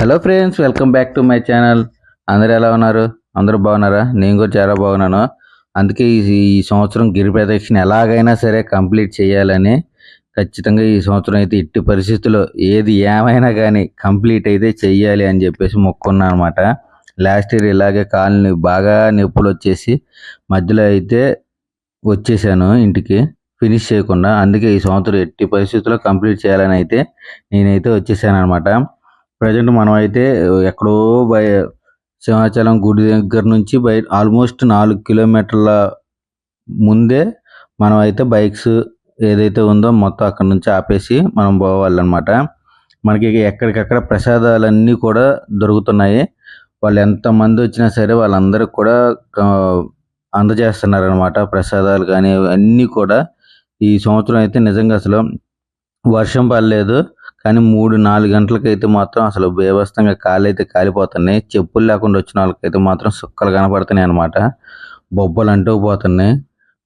Hello friends welcome back to my channel అందరు ఎలా ఉన్నారు? అందరూ బాగున్నారా? నేను కూడా చాలా బాగున్నాను. అందుకే ఈ సంవత్సరం గిరి ప్రదక్షిణ ఎలాగైనా సరే కంప్లీట్ చేయాలని ఖచ్చితంగా ఈ సంవత్సరం అయితే ఇట్టి పరిస్థితుల్లో ఏది ఏమైనా కానీ కంప్లీట్ అయితే చెయ్యాలి అని చెప్పేసి మొక్కున్నాను అనమాట లాస్ట్ ఇయర్ ఇలాగే కాలనీ బాగా నొప్పులు వచ్చేసి మధ్యలో అయితే వచ్చేసాను ఇంటికి. ఫినిష్ చేయకుండా అందుకే ఈ సంవత్సరం ఎట్టి పరిస్థితుల్లో కంప్లీట్ చేయాలని అయితే నేనైతే వచ్చేసాను అనమాట ప్రజెంట్ మనం అయితే ఎక్కడో బయ సింహాచలం గుడి దగ్గర నుంచి బయట ఆల్మోస్ట్ నాలుగు కిలోమీటర్ల ముందే మనం అయితే బైక్స్ ఏదైతే ఉందో మొత్తం అక్కడ నుంచి ఆపేసి మనం పోవాలన్నమాట. మనకి ఎక్కడికక్కడ ప్రసాదాలన్నీ కూడా దొరుకుతున్నాయి. వాళ్ళు ఎంతమంది వచ్చినా సరే వాళ్ళందరికి కూడా అందజేస్తున్నారు అనమాట ప్రసాదాలు కానీ అన్నీ కూడా. ఈ సంవత్సరం అయితే నిజంగా అసలు వర్షం పడలేదు. కానీ మూడు నాలుగు గంటలకైతే మాత్రం అసలు బేవస్తంగా కాళ్ళు అయితే కాలిపోతున్నాయి. చెప్పులు లేకుండా వచ్చిన వాళ్ళకైతే మాత్రం సుక్కలు కనపడుతున్నాయి అనమాట బొబ్బలు అంటూ పోతున్నాయి.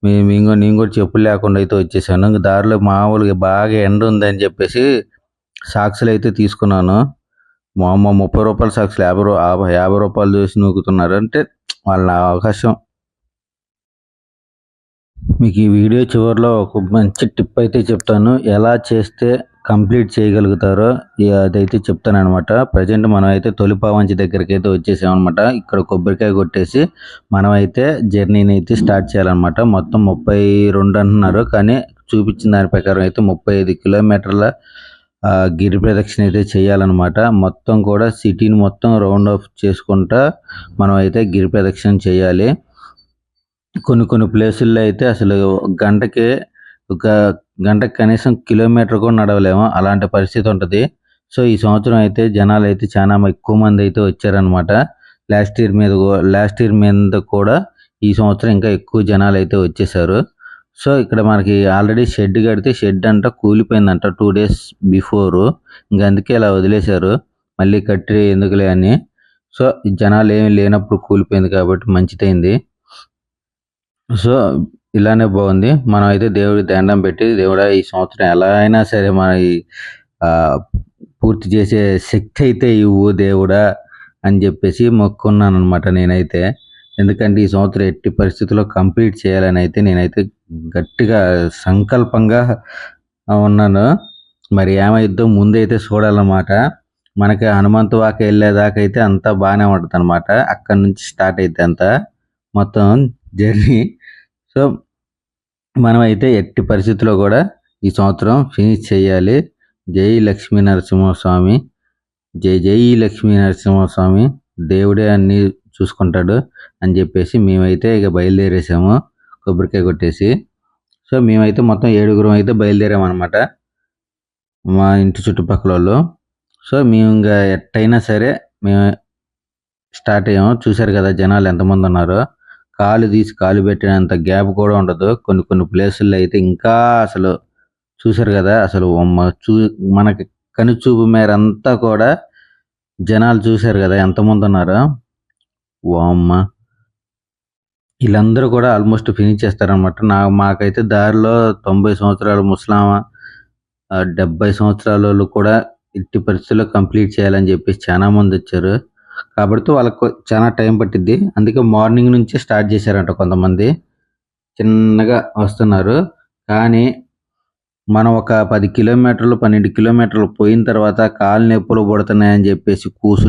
మేము ఇంకో నేను కూడా చెప్పులు లేకుండా అయితే వచ్చేసాను. దారిలో మామూలుగా బాగా ఎండ ఉందని చెప్పేసి సాక్సులు అయితే తీసుకున్నాను. మా అమ్మ ముప్పై రూపాయల సాక్సులు యాభై రూ యాభై రూపాయలు చూసి నూకుతున్నారు. అంటే వాళ్ళ అవకాశం. మీకు ఈ వీడియో చివరిలో ఒక మంచి టిప్ అయితే చెప్తాను. ఎలా చేస్తే కంప్లీట్ చేయగలుగుతారో అదైతే చెప్తాను అనమాట ప్రజెంట్ మనం అయితే తొలిపావంచి దగ్గరికి అయితే వచ్చేసామన్నమాట ఇక్కడ కొబ్బరికాయ కొట్టేసి మనం అయితే జర్నీని అయితే స్టార్ట్ చేయాలన్నమాట మొత్తం ముప్పై రెండు అంటున్నారు. కానీ చూపించిన దాని ప్రకారం అయితే ముప్పై ఐదు కిలోమీటర్ల గిరి ప్రదక్షిణ అయితే చేయాలన్నమాట మొత్తం కూడా సిటీని మొత్తం రౌండ్ ఆఫ్ చేసుకుంటా మనం అయితే గిరి ప్రదక్షిణ చేయాలి. కొన్ని కొన్ని ప్లేసుల్లో అయితే అసలు గంటకి ఒక గంటకు కనీసం కిలోమీటర్ కూడా నడవలేము. అలాంటి పరిస్థితి ఉంటుంది. సో ఈ సంవత్సరం అయితే జనాలు అయితే చాలా ఎక్కువ మంది అయితే వచ్చారనమాట లాస్ట్ ఇయర్ మీద లాస్ట్ ఇయర్ మీద కూడా ఈ సంవత్సరం ఇంకా ఎక్కువ జనాలు అయితే వచ్చేసారు. సో ఇక్కడ మనకి ఆల్రెడీ షెడ్ కడితే షెడ్ అంట కూలిపోయిందంట టూ డేస్ బిఫోర్. ఇంకా అందుకే ఇలా వదిలేశారు. మళ్ళీ కట్టి ఎందుకులే అని. సో జనాలు ఏమి లేనప్పుడు కూలిపోయింది కాబట్టి మంచిదైంది. సో ఇలానే బాగుంది. మనం అయితే దేవుడి దండం పెట్టి దేవుడా ఈ సంవత్సరం ఎలా అయినా సరే మన ఈ ఆ, పూర్తి చేసే శక్తి అయితే ఇవ్వు దేవుడా అని చెప్పేసి మొక్కున్నాను అనమాట నేనైతే. ఎందుకంటే ఈ సంవత్సరం ఎట్టి పరిస్థితుల్లో కంప్లీట్ చేయాలని అయితే నేనైతే గట్టిగా సంకల్పంగా ఉన్నాను. మరి ఏమైద్దో ముందైతే చూడాలన్నమాట. మనకి హనుమంతు వాక వెళ్ళేదాకా అయితే అంతా బాగానే ఉంటుంది అనమాట అక్కడ నుంచి స్టార్ట్ అయితే అంతా. మొత్తం జర్నీ. సో మనమైతే ఎట్టి పరిస్థితుల్లో కూడా ఈ సంవత్సరం ఫినిష్ చేయాలి. జై లక్ష్మీ నరసింహస్వామి. జై జై లక్ష్మీ నరసింహస్వామి. దేవుడే అన్ని చూసుకుంటాడు అని చెప్పేసి మేమైతే ఇక బయలుదేరేసాము. కొబ్బరికాయ కొట్టేసి. సో మేమైతే మొత్తం ఏడుగురం అయితే బయలుదేరామన్నమాట. మా ఇంటి చుట్టుపక్కల వాళ్ళు సో మేము ఇంకా ఎట్టయినా సరే మేము స్టార్ట్ అయ్యాము. చూశారు కదా జనాలు ఎంతమంది ఉన్నారో. కాలు తీసి కాలు పెట్టినంత గ్యాప్ కూడా ఉండదు. కొన్ని కొన్ని ప్లేసుల్లో అయితే ఇంకా అసలు చూసారు కదా అసలు చూ మనకి కనుచూపు మేర అంతా కూడా జనాలు చూశారు కదా ఎంతమంది ఉన్నారో. వామ్మ. వీళ్ళందరూ కూడా ఆల్మోస్ట్ ఫినిష్ చేస్తారనమాట నా మాకైతే దారిలో తొంభై సంవత్సరాలు ముస్లామా డెబ్బై సంవత్సరాల వాళ్ళు కూడా ఇట్టి పరిస్థితుల్లో కంప్లీట్ చేయాలని చెప్పేసి చాలా మంది వచ్చారు. కాబట్టి వాళ్ళకు చాలా టైం పట్టిద్ది. అందుకే మార్నింగ్ నుంచే స్టార్ట్ చేశారంట కొంతమంది. చిన్నగా వస్తున్నారు. కానీ మనం ఒక పది కిలోమీటర్లు పన్నెండు కిలోమీటర్లు పోయిన తర్వాత కాలు నొప్పులు పడుతున్నాయని చెప్పేసి కూసు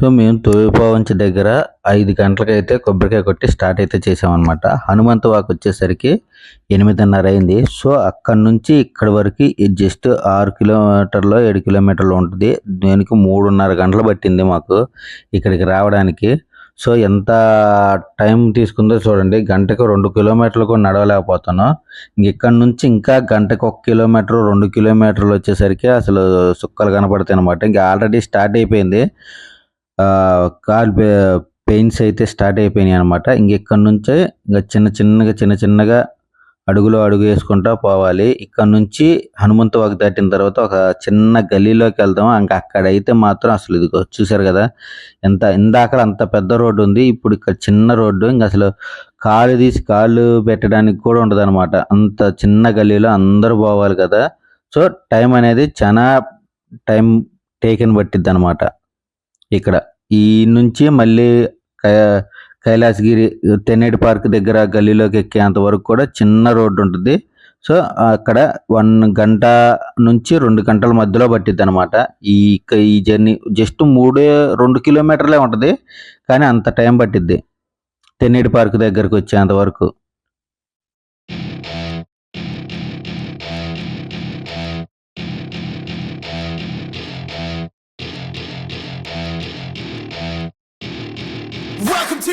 సో మేము తొలిపావంచి దగ్గర ఐదు గంటలకైతే కొబ్బరికాయ కొట్టి స్టార్ట్ అయితే చేసామన్నమాట. హనుమంత వాక్ వచ్చేసరికి ఎనిమిదిన్నర అయింది. సో అక్కడి నుంచి ఇక్కడి వరకు జస్ట్ ఆరు కిలోమీటర్లు ఏడు కిలోమీటర్లు ఉంటుంది. దీనికి మూడున్నర గంటలు పట్టింది మాకు ఇక్కడికి రావడానికి. సో ఎంత టైం తీసుకుందో చూడండి. గంటకు రెండు కిలోమీటర్లు కూడా నడవలేకపోతాను ఇంక ఇక్కడ నుంచి ఇంకా గంటకు ఒక కిలోమీటర్ రెండు కిలోమీటర్లు వచ్చేసరికి అసలు సుక్కలు కనపడతాయి అనమాట ఇంకా ఆల్రెడీ స్టార్ట్ అయిపోయింది. కాలు పెయిన్స్ అయితే స్టార్ట్ అయిపోయినాయి అనమాట ఇంకెక్కడి నుంచే ఇంకా చిన్న చిన్నగా చిన్న చిన్నగా అడుగులో అడుగు వేసుకుంటా పోవాలి. ఇక్కడ నుంచి హనుమంత వాకి దాటిన తర్వాత ఒక చిన్న గల్లీలోకి వెళ్తాం ఇంకా అక్కడైతే మాత్రం అసలు ఇది చూసారు కదా ఎంత ఇందాక అంత పెద్ద రోడ్డు ఉంది. ఇప్పుడు ఇక్కడ చిన్న రోడ్డు. ఇంకా అసలు కాలు తీసి కాళ్ళు పెట్టడానికి కూడా ఉండదు అనమాట అంత చిన్న గల్లీలో అందరూ పోవాలి కదా. సో టైం అనేది చాలా టైం టేకెన్ పట్టిద్ది అనమాట ఇక్కడ. ఈ నుంచి మళ్ళీ కై- కైలాసగిరి తెన్నేటి పార్క్ దగ్గర గల్లీలోకి ఎక్కేంత వరకు కూడా చిన్న రోడ్డు ఉంటుంది. సో అక్కడ వన్ గంట నుంచి రెండు గంటల మధ్యలో పట్టిద్ది అనమాట ఈ ఈ జర్నీ జస్ట్ మూడే రెండు కిలోమీటర్లే ఉంటుంది. కానీ అంత టైం పట్టిద్ది. తెన్నేటి పార్క్ దగ్గరకు వచ్చేంత వరకు.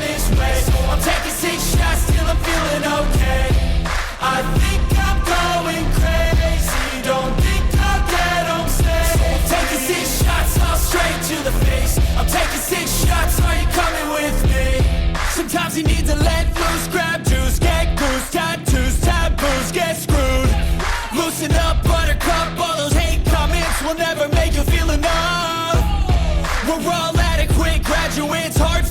this way. I'm taking six shots till I'm feeling okay. I think I'm going crazy. Don't think I'll get home safe So I'm taking six shots, all straight to the face. I'm taking six shots, are you coming with me? Sometimes you need to let loose, grab juice, get goose, tattoos, taboos, get screwed. Loosen up, buttercup, all those hate comments will never make you feel enough. We're all adequate graduates, hearts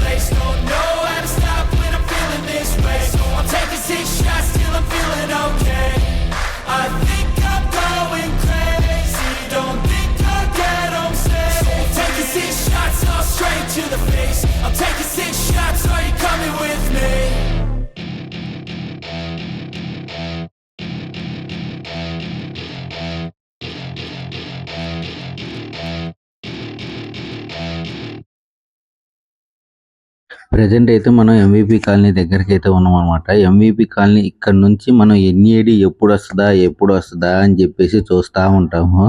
present అయితే మనం MVP colony దగ్గరికి అయితే ఉన్నాం అనమాట MVP colony ఇక్కడ నుంచి మనం NAD ఎప్పుడు వస్తుందా ఎప్పుడు వస్తుందా అని చెప్పేసి చూస్తూ ఉంటాము.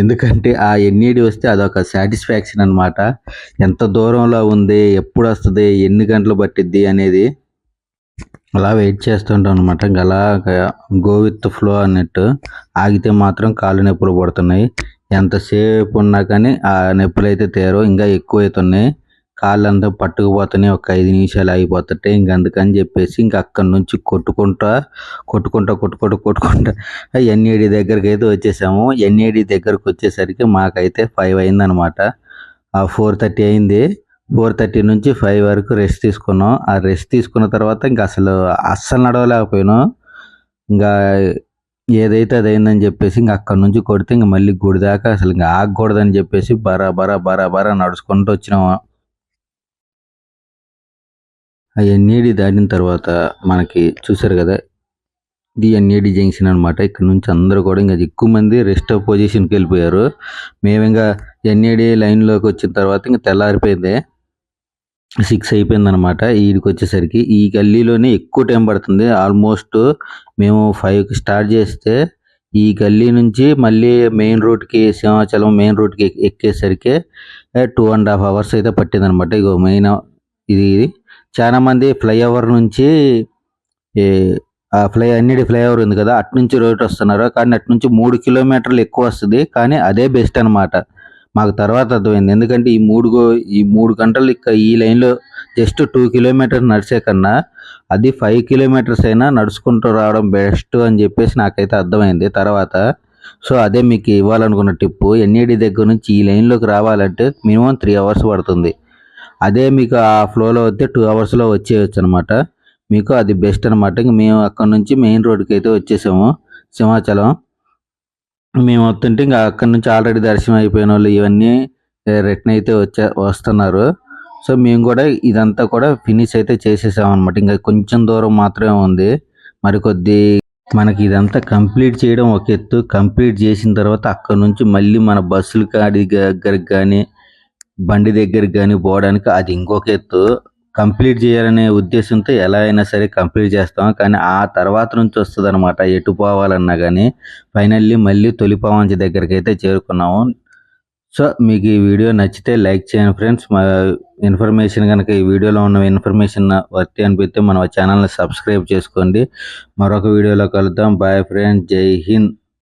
ఎందుకంటే ఆ ఎన్ఏడి వస్తే అదొక సాటిస్ఫాక్షన్ అన్నమాట. ఎంత దూరంలో ఉంది ఎప్పుడు వస్తుంది ఎన్ని గంటలు పట్టిద్ది అనేది అలా వెయిట్ చేస్తుంటాం అనమాట ఇంకా అలా గో విత్ ఫ్లో అన్నట్టు. ఆగితే మాత్రం కాళ్ళు నొప్పులు పడుతున్నాయి. ఎంతసేపు ఉన్నా కానీ ఆ నొప్పులు అయితే తీరవు. ఇంకా ఎక్కువ అవుతున్నాయి కాళ్ళంతా పట్టుకుపోతూనే ఒక ఐదు నిమిషాలు అయిపోతుంటే ఇంక అందుకని చెప్పేసి ఇంక అక్కడి నుంచి కొట్టుకుంటా కొట్టుకుంటా కొట్టుకుంటా కొట్టుకుంటా ఎన్ఏడి దగ్గరికి అయితే వచ్చేసాము. ఎన్ఏడి దగ్గరకు వచ్చేసరికి మాకైతే ఫైవ్ అయిందనమాట. ఆ ఫోర్ థర్టీ అయింది. ఫోర్ థర్టీ నుంచి ఫైవ్ వరకు రెస్ట్ తీసుకున్నాం. ఆ రెస్ట్ తీసుకున్న తర్వాత ఇంకా అసలు అస్సలు నడవలేకపోయాను. ఇంకా ఏదైతే అది అయిందని చెప్పేసి ఇంక అక్కడ నుంచి కొడితే ఇంక మళ్ళీ గుడి దాకా అసలు ఇంకా ఆగకూడదని చెప్పేసి బరా బరా బరా బరా నడుచుకుంటూ వచ్చినాము. ఆ ఎన్ఏడి దాటిన తర్వాత మనకి చూసారు కదా ఇది ఎన్ఏడి జంక్షన్ అనమాట ఇక్కడ నుంచి అందరూ కూడా ఇంకా ఎక్కువ మంది రెస్ట్ పొజిషన్కి వెళ్ళిపోయారు. మేము ఇంకా ఎన్ఏడి లైన్లోకి వచ్చిన తర్వాత ఇంకా తెల్లారిపోయింది. సిక్స్ అయిపోయింది అనమాట ఈడికి వచ్చేసరికి. ఈ గల్లీలోనే ఎక్కువ టైం పడుతుంది. ఆల్మోస్ట్ మేము ఫైవ్కి స్టార్ట్ చేస్తే ఈ గల్లీ నుంచి మళ్ళీ మెయిన్ రోడ్కి సింహాచలం మెయిన్ రోడ్కి ఎక్కేసరికి టూ అండ్ హాఫ్ అవర్స్ అయితే పట్టింది అనమాట ఇగో మెయిన్ ఇది. చాలా మంది ఫ్లైఓవర్ నుంచి ఆ ఫ్లై అన్నిటి ఫ్లైఓవర్ ఉంది కదా అటు నుంచి రోడ్ వస్తున్నారు. కానీ అటు నుంచి మూడు కిలోమీటర్లు ఎక్కువ వస్తుంది. కానీ అదే బెస్ట్ అనమాట మాకు తర్వాత అర్థమైంది. ఎందుకంటే ఈ మూడు గో- ఈ మూడు గంటలు ఇక ఈ లైన్లో జస్ట్ టూ కిలోమీటర్స్ నడిచే కన్నా అది ఫైవ్ కిలోమీటర్స్ అయినా నడుచుకుంటూ రావడం బెస్ట్ అని చెప్పేసి నాకైతే అర్థమైంది తర్వాత. సో అదే మీకు ఇవ్వాలనుకున్న టిప్పు. ఎన్ఈడి దగ్గర నుంచి ఈ లైన్లోకి రావాలంటే మినిమం త్రీ అవర్స్ పడుతుంది. అదే మీకు ఆ ఫ్లోలో వస్తే టూ అవర్స్లో వచ్చేయచ్చు అనమాట మీకు అది బెస్ట్ అనమాట. ఇంక మేము అక్కడ నుంచి మెయిన్ రోడ్కి అయితే వచ్చేసాము సింహాచలం. మేము వస్తుంటే ఇంకా అక్కడ నుంచి ఆల్రెడీ దర్శనం అయిపోయిన వాళ్ళు ఇవన్నీ రిటర్న్ అయితే వచ్చే వస్తున్నారు. సో మేము కూడా ఇదంతా కూడా ఫినిష్ అయితే చేసేసాం అనమాట ఇంకా కొంచెం దూరం మాత్రమే ఉంది. మరి కొద్ది మనకి ఇదంతా కంప్లీట్ చేయడం ఒక ఎత్తు. కంప్లీట్ చేసిన తర్వాత అక్కడ నుంచి మళ్ళీ మన బస్సులు కాడి దగ్గరికి కానీ బండి దగ్గరికి కానీ పోవడానికి అది ఇంకొక ఎత్తు. కంప్లీట్ చేయాలనే ఉద్దేశంతో ఎలా అయినా సరే కంప్లీట్ చేస్తాం. కానీ ఆ తర్వాత నుంచి వస్తుంది అనమాట ఎటు పోవాలన్నా కానీ ఫైనల్లీ మళ్ళీ తొలిపావంచి దగ్గరికి అయితే చేరుకున్నాము. సో మీకు ఈ వీడియో నచ్చితే లైక్ చేయండి ఫ్రెండ్స్. మా ఇన్ఫర్మేషన్ కనుక ఈ వీడియోలో ఉన్న ఇన్ఫర్మేషన్ వర్తి అనిపిస్తే మన ఛానల్ని సబ్స్క్రైబ్ చేసుకోండి. మరొక వీడియోలో కలుద్దాం. Bye friends. జై హింద్.